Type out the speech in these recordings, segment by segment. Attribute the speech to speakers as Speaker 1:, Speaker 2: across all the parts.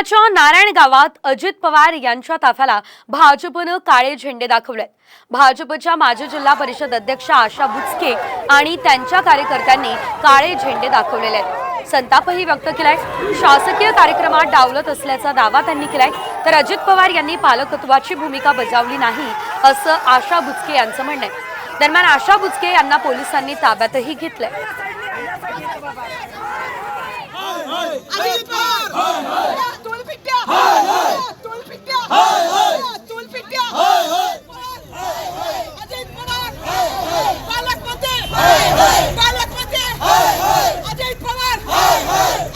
Speaker 1: पुण्याच्या नारायण गावात अजित पवार यांच्या ताफ्याला भाजपनं काळे झेंडे दाखवलेत. भाजपच्या माजी जिल्हा परिषद अध्यक्ष आशा बुचके आणि त्यांच्या कार्यकर्त्यांनी काळे झेंडे दाखवलेले आहेत. संतापही व्यक्त केलाय. शासकीय कार्यक्रमात डावलत असल्याचा दावा त्यांनी केलाय. तर अजित पवार यांनी पालकत्वाची भूमिका बजावली नाही असं आशा बुचके यांचं म्हणणं आहे. दरम्यान आशा बुचके यांना पोलिसांनी ताब्यातही घेतलंय
Speaker 2: अजित पवार तोल पिट्या तोल पिट्या तोल पिट्या अजित पवार पालकमंत्री पालकमंत्री अजित पवार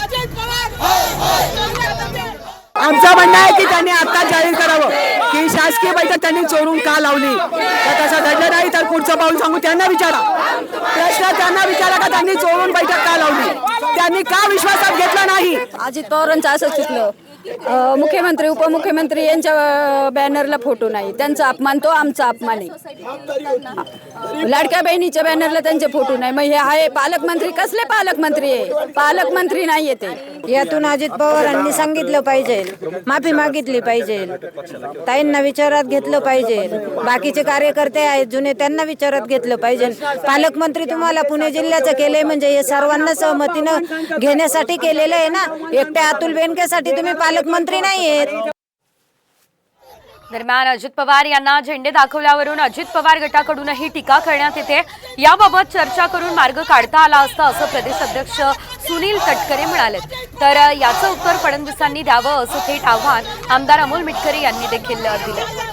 Speaker 2: अजित पवार पालकमंत्री
Speaker 3: आमचं म्हणणं आहे की त्यांनी आता जाहीर करावं. की शासकीय बैठक त्यांनी चोरून का लावली? तर तसं घडलं नाही तर पुढचं पाऊल सांगू. त्यांना विचारा. प्रश्न त्यांना विचारा का त्यांनी चोरून बैठक का लावली? त्यांनी का विश्वासात घेतला नाही?
Speaker 4: अजित पवारांचं असं चुकलं. मुख्यमंत्री उपमुख्यमंत्री यांच्या बॅनरला फोटो नाही. त्यांचा अपमान तो आमचा अपमान आहे. लाडक्या बहिणीच्या बॅनरला त्यांचे फोटो नाही. मग हे आहे पालकमंत्री? कसले पालकमंत्री आहे? पालकमंत्री नाही येते
Speaker 5: यातून अजित पवारांनी सांगितलं पाहिजे. माफी मागितली पाहिजे. ताईंना विचारात घेतलं पाहिजे. बाकीचे कार्यकर्ते आहेत जुने त्यांना विचारात घेतलं पाहिजे. पालकमंत्री तुम्हाला पुणे जिल्ह्याचं केलंय म्हणजे हे सर्वांना सहमतीनं घेण्यासाठी केलेलं आहे ना? एकट्या अतुल बेनकेसाठी तुम्ही पालकमंत्री नाही आहेत.
Speaker 1: दरम्यान अजित पवार यांना झेंडे दाखवल्यावरून अजित पवार गटाकडूनही टीका करण्यात येते. याबाबत चर्चा करून मार्ग काढता आला असता असं प्रदेश अध्यक्ष सुनील तटकरे म्हणाले तर याचं उत्तर फडणवीसांनी द्यावं असं थेट आव्हान आमदार अमोल मिटकरी यांनी देखील दिलं.